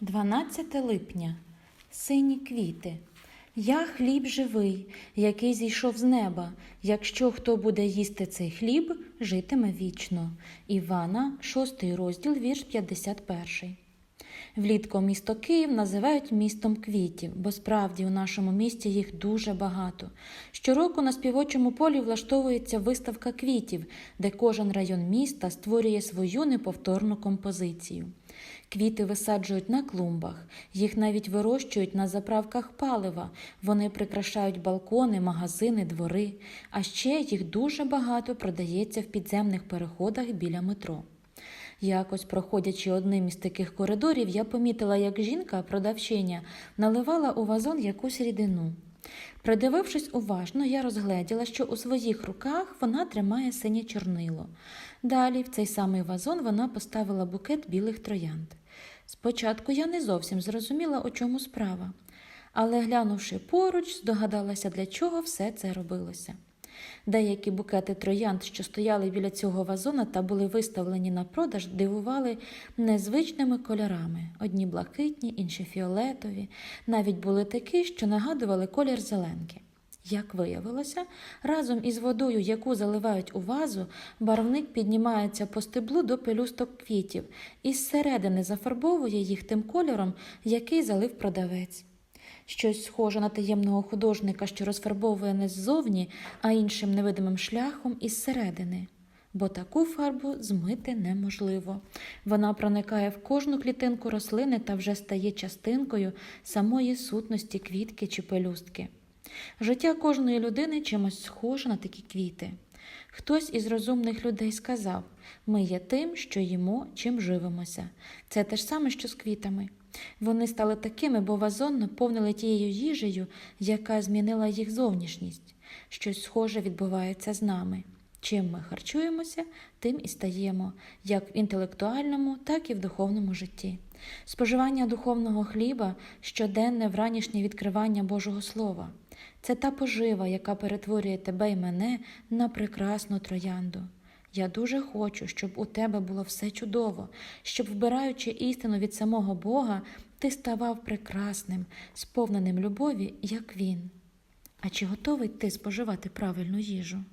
12 липня. Сині квіти. Я хліб живий, який зійшов з неба. Якщо хто буде їсти цей хліб, житиме вічно. Івана, 6 розділ, вірш 51. Влітку місто Київ називають містом квітів, бо справді у нашому місті їх дуже багато. Щороку на співочому полі влаштовується виставка квітів, де кожен район міста створює свою неповторну композицію. Квіти висаджують на клумбах, їх навіть вирощують на заправках палива. Вони прикрашають балкони, магазини, двори. А ще їх дуже багато продається в підземних переходах біля метро. Якось, проходячи одним із таких коридорів, я помітила, як жінка, продавчиня, наливала у вазон якусь рідину. Придивившись уважно, я розгледіла, що у своїх руках вона тримає синє чорнило. Далі, в цей самий вазон, вона поставила букет білих троянд. Спочатку я не зовсім зрозуміла, у чому справа, але, глянувши поруч, здогадалася, для чого все це робилося. Деякі букети троянд, що стояли біля цього вазона та були виставлені на продаж, дивували незвичними кольорами: одні блакитні, інші фіолетові, навіть були такі, що нагадували колір зеленки. Як виявилося, разом із водою, яку заливають у вазу, барвник піднімається по стеблу до пелюсток квітів і зсередини зафарбовує їх тим кольором, який залив продавець. Щось схоже на таємного художника, що розфарбовує не ззовні, а іншим невидимим шляхом із середини. Бо таку фарбу змити неможливо. Вона проникає в кожну клітинку рослини та вже стає частинкою самої сутності квітки чи пелюстки. Життя кожної людини чимось схоже на такі квіти. Хтось із розумних людей сказав: ми є тим, що їмо, чим живемося. Це те ж саме, що з квітами. Вони стали такими, бо вазон наповнили тією їжею, яка змінила їх зовнішність. Щось схоже відбувається з нами. Чим ми харчуємося, тим і стаємо, як в інтелектуальному, так і в духовному житті. Споживання духовного хліба щоденне вранішнє відкривання Божого Слова. Це та пожива, яка перетворює тебе і мене на прекрасну троянду. Я дуже хочу, щоб у тебе було все чудово, щоб, вбираючи істину від самого Бога, ти ставав прекрасним, сповненим любові, як Він. А чи готовий ти споживати правильну їжу?